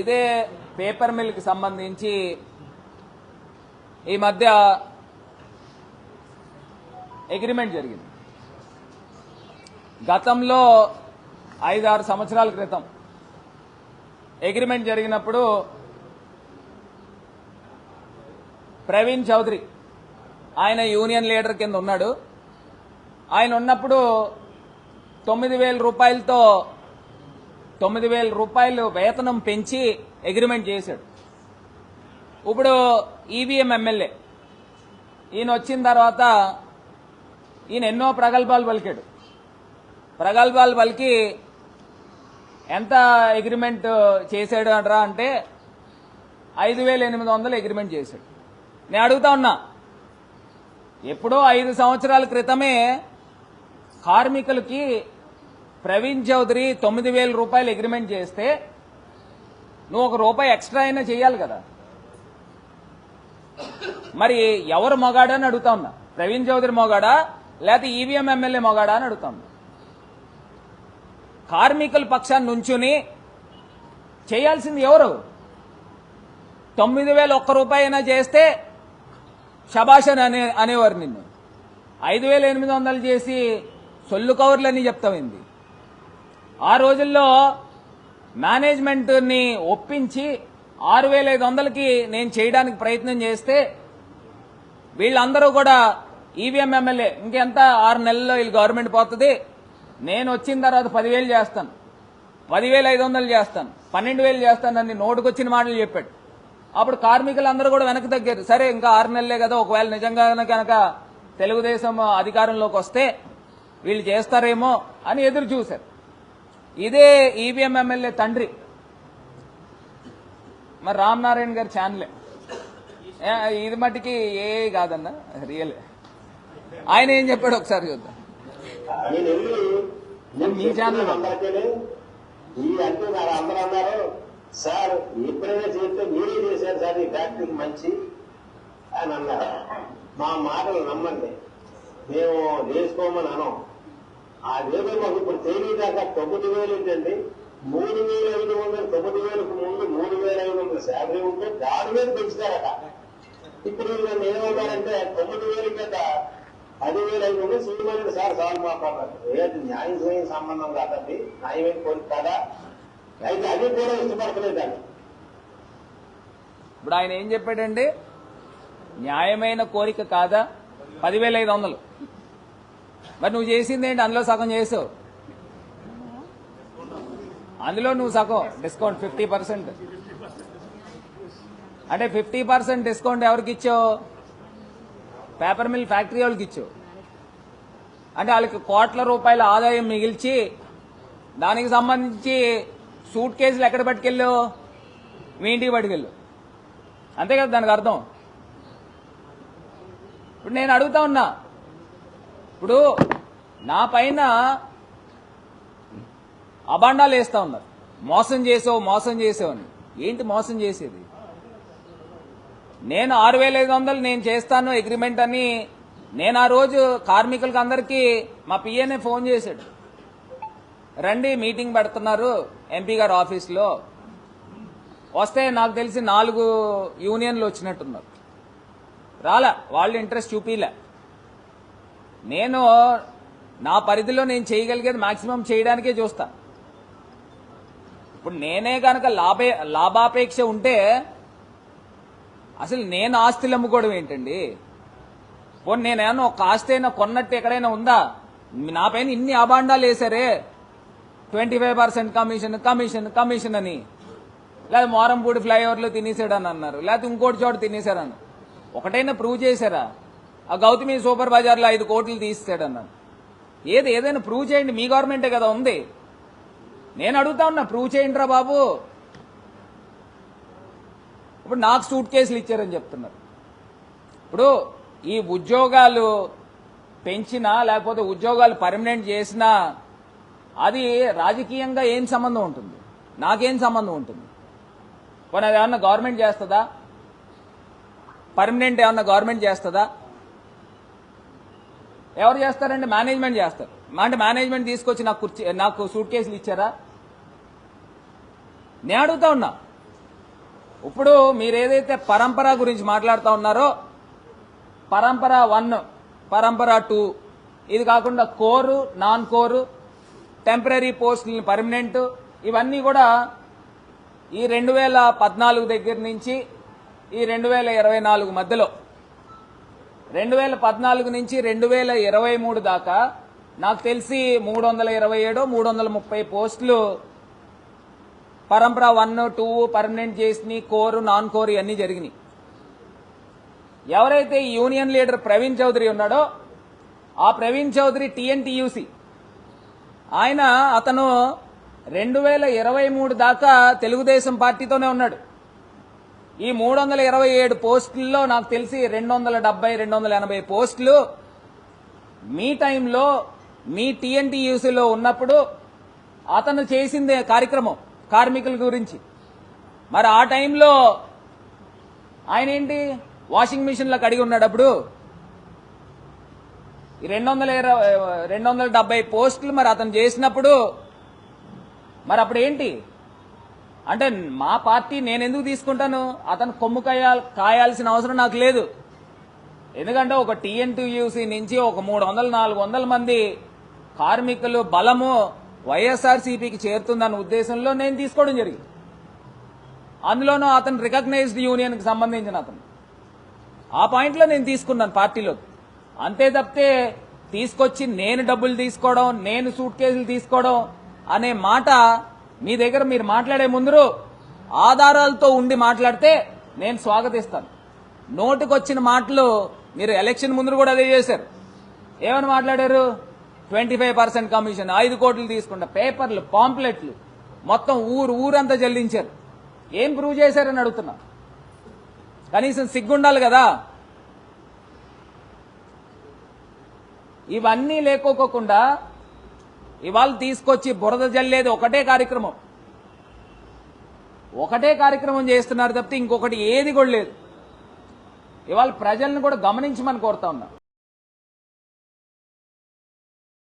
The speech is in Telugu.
ఇదే పేపర్ మిల్కి సంబంధించి ఈ మధ్య అగ్రిమెంట్ జరిగింది. గతంలో ఐదారు సంవత్సరాల క్రితం అగ్రిమెంట్ జరిగినప్పుడు ప్రవీణ్ చౌదరి ఆయన యూనియన్ లీడర్ కింద ఉన్నాడు. ఆయన ఉన్నప్పుడు తొమ్మిది వేల రూపాయలతో తొమ్మిది వేల రూపాయలు వేతనం పెంచి అగ్రిమెంట్ చేశాడు. ఇప్పుడు ఈవీఎం ఎమ్మెల్యే ఈయన వచ్చిన తర్వాత ఈయన ఎన్నో ప్రగల్భాలు పలికాడు. ప్రగల్భాలు పలికి ఎంత అగ్రిమెంట్ చేశాడు అంటారా అంటే ఐదు వేల ఎనిమిది వందలు అగ్రిమెంట్ చేశాడు. నేను అడుగుతా ఉన్నా ఎప్పుడో ఐదు సంవత్సరాల క్రితమే కార్మికులకి ప్రవీణ్ చౌదరి తొమ్మిది వేల రూపాయలు అగ్రిమెంట్ చేస్తే నువ్వు ఒక రూపాయి ఎక్స్ట్రా అయినా చేయాలి కదా. మరి ఎవరు మొగాడా అని అడుగుతా ఉన్నా. ప్రవీణ్ చౌదరి మొగాడా? లేకపోతే ఈవీఎం ఎమ్మెల్యే మొగాడా అని అడుగుతా ఉన్నా. కార్మికుల పక్షాన్ని నుంచుని చేయాల్సింది ఎవరు? తొమ్మిది వేల ఒక్క రూపాయి అయినా చేస్తే షబాష్ అనే అనేవారు నిన్ను. ఐదు వేల ఎనిమిది వందలు చేసి సొల్లు కవర్లని చెప్తామైంది ఆ రోజుల్లో మేనేజ్మెంట్ని ఒప్పించి ఆరు వేల ఐదు వందలకి నేను చేయడానికి ప్రయత్నం చేస్తే వీళ్ళందరూ కూడా ఈవీఎం ఎమ్మెల్యే ఇంకెంత ఆరు నెలల్లో వీళ్ళు గవర్నమెంట్ పోతుంది? నేను వచ్చిన తర్వాత పదివేలు చేస్తాను. పదివేల ఐదు వందలు చేస్తాను. పన్నెండు వేలు చేస్తానని నోటుకొచ్చిన మాటలు చెప్పాడు. అప్పుడు కార్మికులందరూ కూడా వెనక్కి తగ్గారు. సరే ఇంకా ఆరు నెలలే కదా ఒకవేళ నిజంగానే కనుక తెలుగుదేశం అధికారంలోకి వస్తే వీళ్ళు చేస్తారేమో అని ఎదురు చూశారు. ఇదే ఈవీఎం ఎమ్మెల్యే తండ్రి. మరి రామ్ నారాయణ గారి ఛానలే ఇది మట్టికి ఏ కాదన్న? రియల్ ఆయన ఏం చెప్పాడు ఒకసారి చూద్దాం. నేను మీ ఛానల్ ఈ అందరూ అన్నారు సార్ ఎప్పుడైనా చేస్తే మీరే చేశారు సార్ ఈ ఫ్యాక్టరీ మంచి అని అన్నారు. మా మాటలు నమ్మండి. మేము చేసుకోమని అనం అదేదో మాకు ఇప్పుడు తెలియదాకా తొమ్మిది వేలు ఏంటండి? మూడు వేల ఐదు వందలు తొమ్మిది వేలకు ముందు మూడు వేల ఐదు వందల శాలరీ ఉంటే దాని మీద పెంచుతారట. ఇప్పుడు నన్ను ఏమన్నారంటే తొమ్మిది వేలు కదా పదివేల ఐదు వందలు శ్రీమతి సార్ సాల్వ్ మాట్లాడారు ఏది న్యాయం స్వయం సంబంధం కాదండి. న్యాయమైన కోరిక కదా. అయితే అది కూడా ఇష్టపడతలేదండి ఇప్పుడు ఆయన ఏం చెప్పాడండి? న్యాయమైన కోరిక కాదా? పదివేల ఐదు వందలు. మరి నువ్వు చేసింది ఏంటి? అందులో సగం చేసావు అందులో నువ్వు సగం. డిస్కౌంట్ ఫిఫ్టీ పర్సెంట్ అంటే ఫిఫ్టీ పర్సెంట్ డిస్కౌంట్ ఎవరికి ఇచ్చావు? పేపర్ మిల్ ఫ్యాక్టరీ వాళ్ళకి ఇచ్చావు. అంటే వాళ్ళకి కోట్ల రూపాయల ఆదాయం మిగిల్చి దానికి సంబంధించి సూట్ కేసులు ఎక్కడ పట్టుకెళ్ళు మీ ఇంటికి పట్టుకెళ్ళు. అంతే కదా దానికి అర్థం? ఇప్పుడు నేను అడుగుతా ఉన్నా ఇప్పుడు నా పైన అబాండాలు వేస్తా ఉన్నారు. మోసం చేసావు మోసం చేసావు అని. ఏంటి మోసం చేసేది? నేను ఆరు వేల ఐదు వందలు నేను చేస్తాను అగ్రిమెంట్ అని నేను ఆ రోజు కార్మికులకి అందరికీ మా పిఏనే ఫోన్ చేశాడు. రండి మీటింగ్ పెడుతున్నారు ఎంపీ గారు ఆఫీస్లో. వస్తే నాకు తెలిసి నాలుగు యూనియన్లు వచ్చినట్టున్నారు. రాలా వాళ్ళు ఇంట్రెస్ట్ చూపిలే. నేను నా పరిధిలో నేను చేయగలిగేది మాక్సిమం చేయడానికే చూస్తా. ఇప్పుడు నేనే కనుక లాభే లాభాపేక్ష ఉంటే అసలు నేను ఆస్తులు అమ్ముకోవడం ఏంటండి? పోనీ నేనేమన్నా ఒక ఆస్తి అయినా కొన్నట్టు ఎక్కడైనా ఉందా? నా పైన ఇన్ని అబాండాలు వేశారే? Twenty five percent commission commission commission అని. లేదా మోరంపూడి ఫ్లైఓవర్లో తినేసాడని అన్నారు. లేకపోతే ఇంకోటి చోట తినేశారని ఒకటైనా ప్రూవ్ చేశారా? ఆ గౌతమి సూపర్ బజార్లో ఐదు కోట్లు తీసాడన్నారు ఏది ఏదైనా ప్రూవ్ చేయండి మీ గవర్నమెంటే కదా ఉంది. నేను అడుగుతా ఉన్నా ప్రూవ్ చేయండి రా బాబు. ఇప్పుడు నాకు సూట్ కేసులు ఇచ్చారని చెప్తున్నారు. ఇప్పుడు ఈ ఉద్యోగాలు పెంచినా లేకపోతే ఉద్యోగాలు పర్మనెంట్ చేసినా అది రాజకీయంగా ఏం సంబంధం ఉంటుంది? నాకేం సంబంధం ఉంటుంది? పోనీ అది ఏమన్నా గవర్నమెంట్ చేస్తుందా? పర్మనెంట్ ఏమన్నా గవర్నమెంట్ చేస్తుందా? ఎవరు చేస్తారంటే మేనేజ్మెంట్ చేస్తారు. అంటే మేనేజ్మెంట్ తీసుకొచ్చి నాకు కుర్చీ నాకు సూట్ కేసులు ఇచ్చారా? నేను అడుగుతా ఉన్నా. ఇప్పుడు మీరు ఏదైతే పరంపర గురించి మాట్లాడుతూ ఉన్నారో పరంపర వన్ పరంపర టూ ఇది కాకుండా కోరు నాన్ కోరు టెంపరీ పోస్టులు పర్మనెంట్ ఇవన్నీ కూడా ఈ రెండు వేల పద్నాలుగు దగ్గర నుంచి ఈ రెండు వేల ఇరవై నాలుగు మధ్యలో రెండు వేల పద్నాలుగు నుంచి రెండు వేల ఇరవై మూడు దాకా నాకు తెలిసి మూడు వందల ఇరవై ఏడు మూడు వందల ముప్పై పోస్టులు పరంపర వన్ టూ పర్మనెంట్ చేసినాయి కోరు నాన్ కోరు ఇవన్నీ జరిగినాయి. ఎవరైతే యూనియన్ లీడర్ ప్రవీణ్ చౌదరి ఉన్నాడో ఆ ప్రవీణ్ చౌదరి టీఎన్టీయూసి. ఆయన అతను రెండు వేల ఇరవై మూడు దాకా తెలుగుదేశం పార్టీతోనే ఉన్నాడు. ఈ మూడు వందల ఇరవై ఏడు పోస్టుల్లో నాకు తెలిసి రెండు వందల డెబ్బై రెండు వందల ఎనభై పోస్టులు. మీ టైంలో మీ టీఎన్టీయూసీలో ఉన్నప్పుడు అతను చేసిందే కార్యక్రమం కార్మికుల గురించి. మరి ఆ టైంలో ఆయన ఏంటి? వాషింగ్ మిషన్లకు అడిగి ఉన్నాడప్పుడు. రెండు వందల ఇరవై రెండు వందల డెబ్బై పోస్టులు మరి అతను చేసినప్పుడు మరి అప్పుడు ఏంటి? అంటే మా పార్టీ నేను ఎందుకు తీసుకుంటాను? అతను కొమ్ము కాయాల్ కాయాల్సిన అవసరం నాకు లేదు. ఎందుకంటే ఒక టీఎన్టీయూసీ నుంచి ఒక మూడు వందల నాలుగు వందల మంది కార్మికులు బలము వైఎస్ఆర్సీపీకి చేరుతుందన్న ఉద్దేశంలో నేను తీసుకోవడం జరిగింది. అందులోనూ అతను రికగ్నైజ్డ్ యూనియన్కి సంబంధించిన అతను. ఆ పాయింట్లో నేను తీసుకున్నాను పార్టీలో అంతే తప్పితే తీసుకొచ్చి నేను డబ్బులు తీసుకోవడం నేను సూట్ కేసులు తీసుకోవడం అనే మాట మీ దగ్గర మీరు మాట్లాడే ముందు ఆధారాలతో ఉండి మాట్లాడితే నేను స్వాగతిస్తాను. నోటికొచ్చిన మాటలు మీరు ఎలక్షన్ ముందు కూడా అదే చేశారు. ఏమని మాట్లాడారు? ట్వంటీ ఫైవ్ పర్సెంట్ కమిషన్ ఐదు కోట్లు తీసుకుంటా పేపర్లు పాంప్లెట్లు మొత్తం ఊరు ఊరంతా చెల్లించారు ఏం ప్రూవ్ చేశారని అడుగుతున్నా. కనీసం సిగ్గుండాలి కదా. ఇవన్నీ లేకోకుండా ఇవాళ తీసుకొచ్చి బురద జల్లేది ఒకటే కార్యక్రమం. ఒకటే కార్యక్రమం చేస్తున్నారు తప్పితే ఇంకొకటి ఏది కూడా లేదు. ఇవాళ ప్రజల్ని కూడా గమనించమని కోరుతా ఉన్నా.